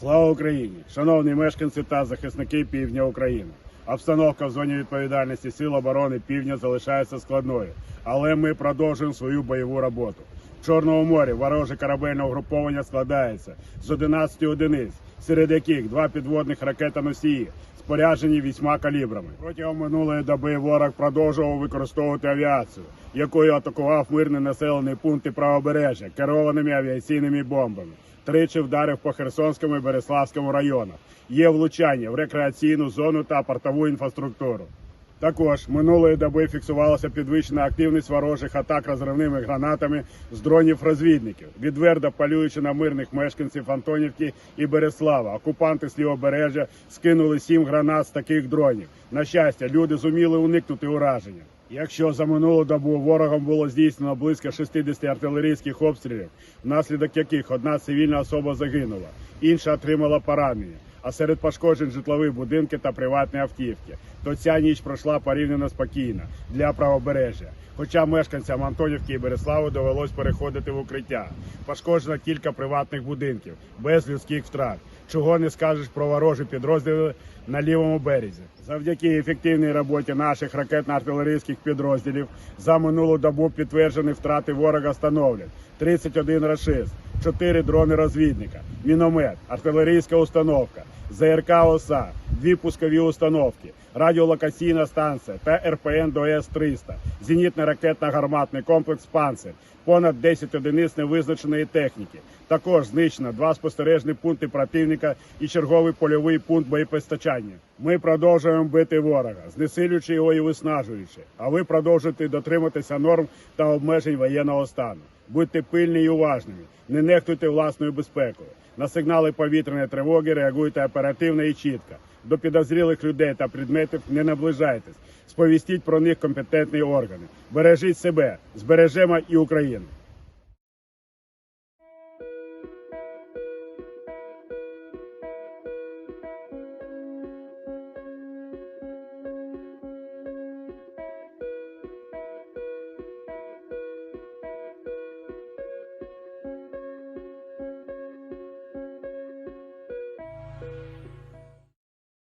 Слава Україні! Шановні мешканці та захисники півдня України. Обстановка в зоні відповідальності Сил оборони Півдня залишається складною, але ми продовжуємо свою бойову роботу. В Чорному морі вороже корабельне угруповання складається з 11 одиниць, серед яких два підводних ракетоносії, споряджені вісьма калібрами. Протягом минулої доби ворог продовжував використовувати авіацію, якою атакував мирні населені пункти правобережжя керованими авіаційними бомбами. Тричі вдарив по Херсонському і Береславському районах. Є влучання в рекреаційну зону та портову інфраструктуру. Також минулої доби фіксувалася підвищена активність ворожих атак розривними гранатами з дронів розвідників, відверто полюючи на мирних мешканців Антонівки і Береслава. Окупанти з лівобережжя скинули сім гранат з таких дронів. На щастя, люди зуміли уникнути ураження. Якщо за минулу добу ворогом було здійснено близько 60 артилерійських обстрілів, внаслідок яких одна цивільна особа загинула, інша отримала поранення, а серед пошкоджень житлові будинки та приватні автівки, то ця ніч пройшла порівняно спокійно для правобережжя. Хоча мешканцям Антонівки і Береславу довелось переходити в укриття. Пошкоджено кілька приватних будинків без людських втрат. Чого не скажеш про ворожі підрозділи на лівому березі. Завдяки ефективній роботі наших ракетно-артилерійських підрозділів за минулу добу підтверджені втрати ворога становлять 31 рашист, 4 дрони розвідника, міномет, артилерійська установка, ЗРК ОСА, дві пускові установки, радіолокаційна станція та РПН до С-300, зенітно-ракетно-гарматний комплекс «Панцир», понад 10 одиниць невизначеної техніки. Також знищено два спостережні пункти противника і черговий польовий пункт боєпостачання. Ми продовжуємо бити ворога, знесилюючи його і виснажуючи. А ви продовжуєте дотриматися норм та обмежень воєнного стану. Будьте пильні і уважними, не нехтуйте власною безпекою. На сигнали повітряної тривоги реагуйте оперативно і чітко. До підозрілих людей та предметів не наближайтесь. Сповістіть про них компетентні органи. Бережіть себе, збережемо і Україну.